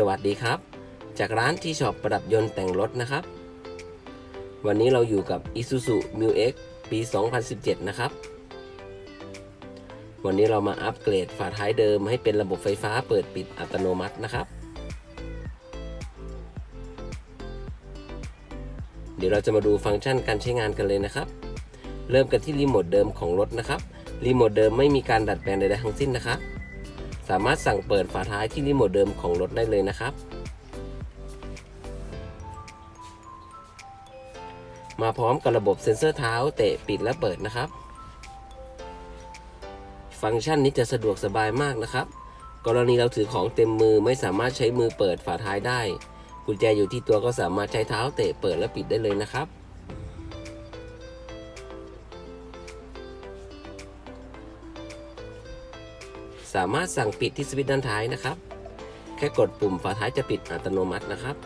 สวัสดีครับ จากร้านที่ช็อปประดับยนต์แต่งรถนะครับ วันนี้เราอยู่กับ Isuzu Mu X ปี 2017 นะครับ วันนี้เรามาอัปเกรดฝาท้ายเดิมให้เป็นระบบไฟฟ้าเปิดปิดอัตโนมัตินะครับ เดี๋ยวเราจะมาดูฟังก์ชันการใช้งานกันเลยนะครับ เริ่มกันที่รีโมทเดิมของรถนะครับ รีโมทเดิมไม่มีการดัดแปลงใดๆทั้งสิ้นนะครับ สามารถสั่งเปิดฝาท้ายที่รีโมทเดิมของรถได้เลยนะครับ มาพร้อมกับระบบเซ็นเซอร์เท้าเตะปิดและเปิดนะครับ ฟังก์ชันนี้จะสะดวกสบายมากนะครับ กรณีเราถือของเต็มมือไม่สามารถใช้มือเปิดฝาท้ายได้กุญแจอยู่ที่ตัวก็สามารถใช้เท้าเตะเปิดและปิดได้เลยนะครับ สามารถสั่งปิดที่สวิตช์ด้านท้ายนะครับ แค่กดปุ่มฝาท้ายจะปิดอัตโนมัตินะครับ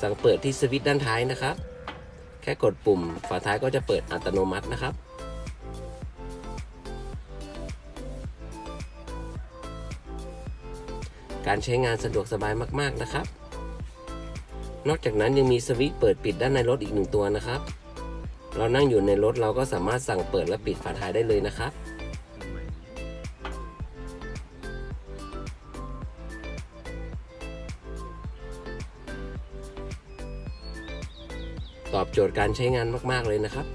สั่งเปิดที่สวิตช์ด้านท้ายนะครับ แค่กดปุ่มฝาท้ายก็จะเปิดอัตโนมัตินะครับการใช้งานสะดวกสบายมาก ๆ นะครับ นอกจากนั้นยังมีสวิตช์เปิดปิดด้านในรถอีกหนึ่งตัวนะครับ เรานั่งอยู่ในรถเราก็สามารถสั่งเปิดและปิดฝาท้ายได้เลยนะครับ ตอบโจทย์การใช้งานมาก ๆ เลยนะครับ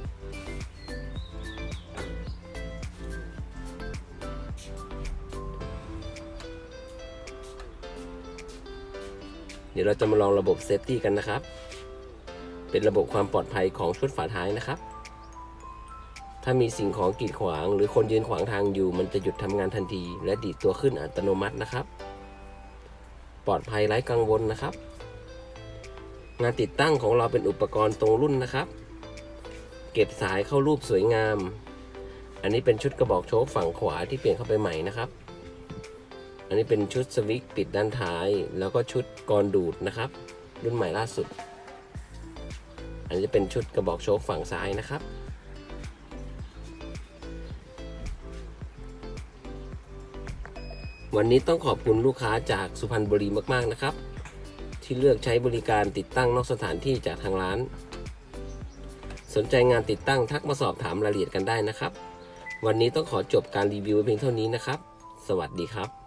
เดี๋ยวเราจะมาลองระบบเซฟตี้กันนะครับ เป็นระบบความปลอดภัยของชุดฝาท้ายนะครับ ถ้ามีสิ่งของกีดขวาง หรือคนยืนขวางทางอยู่ มันจะหยุดทำงานทันที และดีดตัวขึ้นอัตโนมัตินะครับ ปลอดภัยไร้กังวลนะครับ งานติดตั้งของเราเป็นอุปกรณ์ตรงรุ่นนะครับ เก็บสายเข้ารูปสวยงาม อันนี้เป็นชุดกระบอกโชคฝั่งขวาที่เปลี่ยนเข้าไปใหม่นะครับอันนี้เป็นชุดสวิตช์ปิดด้านท้าย แล้วก็ชุดกรดูดนะครับ รุ่นใหม่ล่าสุด อันนี้จะเป็นชุดกระบอกโชคฝั่งซ้ายนะครับ วันนี้ต้องขอบคุณลูกค้าจากสุพรรณบุรีมากๆนะครับ ที่เลือกใช้บริการติดตั้งนอกสถานที่จากทางร้าน สนใจงานติดตั้งทักมาสอบถามรายละเอียดกันได้นะครับ วันนี้ต้องขอจบการรีวิวเพียงเท่านี้นะครับ สวัสดีครับ